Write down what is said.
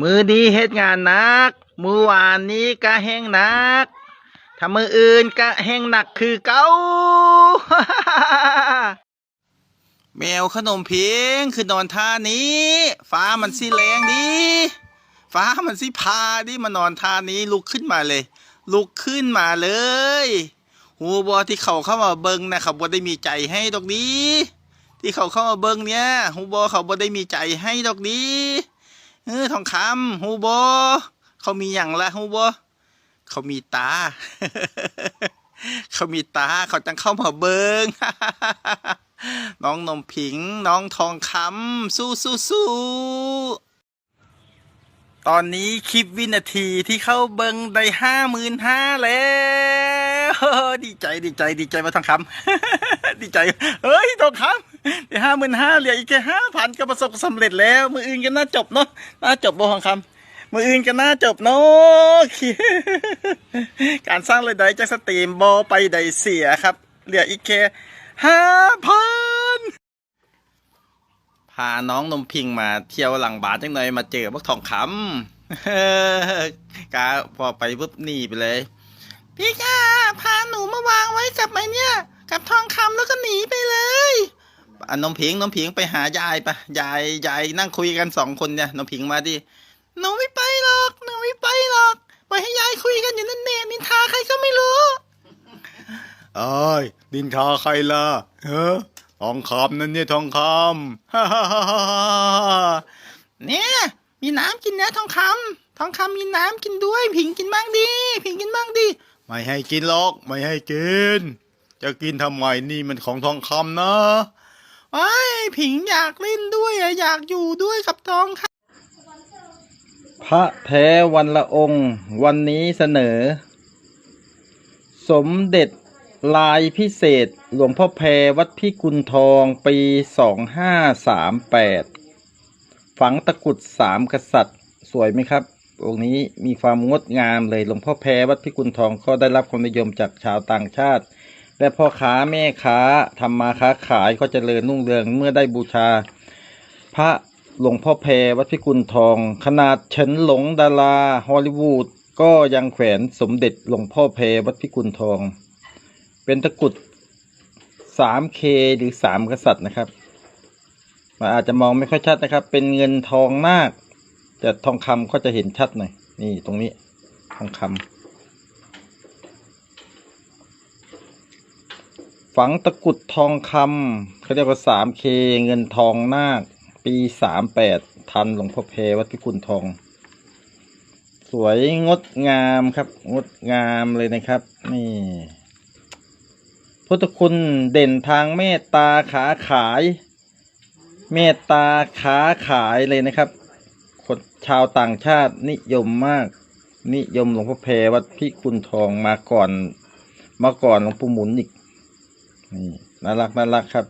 มือดีเฮ็ดงานหนัก มือวานนี้ก็แห้งหนัก ถ้ามืออื่นก็แห้งหนักคือเก้า แมวขนมเพียงคือนอนท่านี้ ฟ้ามันสิแรงดีฟ้ามันสิพาดิมานอนท่านี้ลุกขึ้นมาเลย ลุกขึ้นมาเลยหูบอที่เขาเข้ามาเบิงนะเขาบ่ได้มีใจให้ดอกนี้ที่เขาเข้ามาเบิงเนี่ยหูบอเขาบ่ได้มีใจให้ดอกนี้ เออทองคำหูโบเขามีอย่างละหูโบเขามีตา เขามีตาเขาจังเข้ามาเบิงน้องนมผิง น้องทองคำสู้สู้สู้ตอนนี้คลิปวินาทีที่เข้าเบิงได้ห้าหมื่นห้าแล้ว ดีใจดีใจดีใจมาทองคำดีใจ เฮ้ยทองคำได้ห้าหมื่นห้าเหลืออีกแค่ห้าพันก็ประสบความสำเร็จแล้ว มืออื่นก็น่าจบเนาะน่าจบบ่ทองคำมืออื่นก็น่าจบเนาะการสร้างรายได้จากสตรีมบอไปได้เสียครับ เหลืออีกแค่ห้าพันพาน้องนมพิงมาเที่ยวหลังบาทจังหน่อยมาเจอพวกทองคำกาพอไปปุ๊บหนีไปเลย พี่ก้าพาหนูมาวางไว้กับไอเนี่ย กับทองคำแล้วก็หนีไปเลยอะนมพิงนมพิงไปหายายปะยายยายนั่งคุยกันสองคนเนี่ยนมพิงมาดิหนูไม่ไปหรอกหนูไม่ไปหรอกปล่อยให้ยายคุยกันอยู่นั่นเน่นินทาใครก็ไม่รู้เอ้ยดินทาใครล่ะเฮ้อทองคำนั่นเนี่ยทองคำฮ่าฮ่าฮ่าฮ่าฮ่าเนี่ยมีน้ำกินนะทองคำทองคำมีน้ำกินด้วย ผิงกินบ้างดิผิงกินบ้างดิ ไม่ให้กินหรอก ไม่ให้กิน จะกินทำไมนี่มันของทองคำนะไอ้ผิงอยากเล่นด้วยอยากอยู่ด้วยกับทองคำพระแท้วันละองค์ วันนี้เสนอ สมเด็จลายพิเศษ หลวงพ่อแพรวัดพิกุลทองปีสองห้าสามแปดฝังตะกุดสามกษัตริย์ สวยไหมครับ องค์นี้มีความงดงามเลยหลวงพ่อแพรวัดพิกุลทองก็ได้รับความนิยมจากชาวต่างชาติ และพ่อค้าแม่ค้าทำมาค้าขายก็เจริญรุ่งเรืองเมื่อได้บูชา พระหลวงพ่อแพรวัดพิกุลทอง ขนาดเฉินหลงดาราฮอลลีวูดก็ยังแขวนสมเด็จหลวงพ่อแพรวัดพิกุลทอง เป็นตะกุด 3K หรือ 3 กษัตริย์นะครับอาจจะมองไม่ค่อยชัดนะครับ เป็นเงินทองนาค แต่ทองคำก็จะเห็นชัดหน่อย นี่ตรงนี้ ทองคำฝังตะกุดทองคำเขาเรียกว่า 3K เงินทองนาค ปี 38 ทันหลวงพ่อเพวัดพิกุลทอง สวยงดงามครับ งดงามเลยนะครับ นี่พุทธคุณเด่นทางเมตตาขาขาย เมตตาขาขายเลยนะครับ คนชาวต่างชาตินิยมมาก นิยมหลวงพ่อแพรวัดพี่คุณทองมาก่อน มาก่อนหลวงปู่หมุนอีกนี่น่ารักน่ารักครับ